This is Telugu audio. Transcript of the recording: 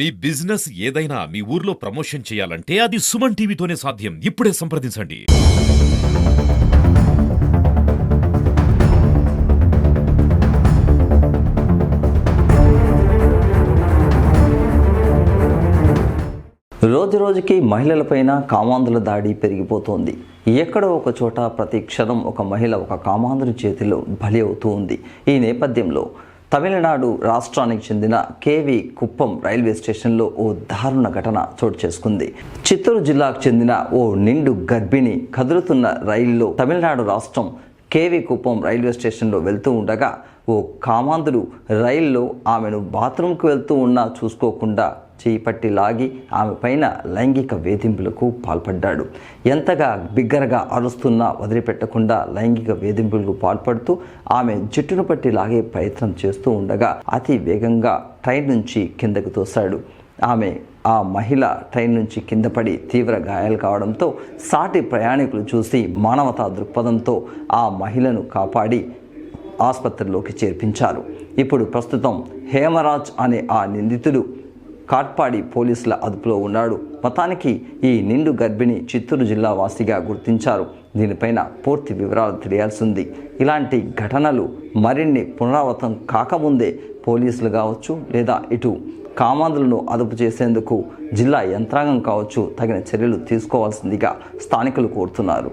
మీ బిజినెస్ ఏదైనా మీ ఊర్లో ప్రమోషన్ చేయాలంటే అది సుమన్ టీవీతోనే సాధ్యం. ఇప్పుడే సంప్రదించండి. రోజు రోజుకి మహిళలపైన కామాంధుల దాడి పెరిగిపోతోంది. ఎక్కడో ఒక చోట ప్రతి క్షణం ఒక మహిళ ఒక కామాంధుని చేతిలో బలి అవుతూ ఉంది. ఈ నేపథ్యంలో తమిళనాడు రాష్ట్రానికి చెందిన కేవి కుప్పం రైల్వే స్టేషన్లో ఓ దారుణ ఘటన చోటు చేసుకుంది. చిత్తూరు జిల్లాకు చెందిన ఓ నిండు గర్భిణి కదులుతున్న రైల్లో తమిళనాడు రాష్ట్రం కేవి కుప్పం రైల్వే స్టేషన్లో వెళ్తూ ఉండగా ఓ కామాంధుడు రైల్లో ఆమెను బాత్రూంకు వెళ్తూ ఉన్నా చూసుకోకుండా చేపట్టి లాగి ఆమె పైన లైంగిక వేధింపులకు పాల్పడ్డాడు. ఎంతగా బిగ్గరగా అరుస్తున్నా వదిలిపెట్టకుండా లైంగిక వేధింపులకు పాల్పడుతూ ఆమె జుట్టును పట్టి లాగే ప్రయత్నం చేస్తూ ఉండగా అతి వేగంగా ట్రైన్ నుంచి కిందకు తోశాడు. ఆమె ఆ మహిళ ట్రైన్ నుంచి కింద పడి తీవ్ర గాయాలు కావడంతో సాటి ప్రయాణికులు చూసి మానవతా దృక్పథంతో ఆ మహిళను కాపాడి ఆసుపత్రిలోకి చేర్పించారు. ఇప్పుడు ప్రస్తుతం హేమరాజ్ అనే ఆ నిందితుడు కాట్పాడి పోలీసుల అదుపులో ఉన్నాడు. మతానికి ఈ నిండు గర్భిణి చిత్తూరు జిల్లా వాసిగా గుర్తించారు. దీనిపైన పూర్తి వివరాలు తెలియాల్సింది. ఇలాంటి ఘటనలు మరిన్ని పునరావృతం కాకముందే పోలీసులు కావచ్చు లేదా ఇటు కామాంధులను అదుపు చేసేందుకు జిల్లా యంత్రాంగం కావచ్చు తగిన చర్యలు తీసుకోవాల్సిందిగా స్థానికులు కోరుతున్నారు.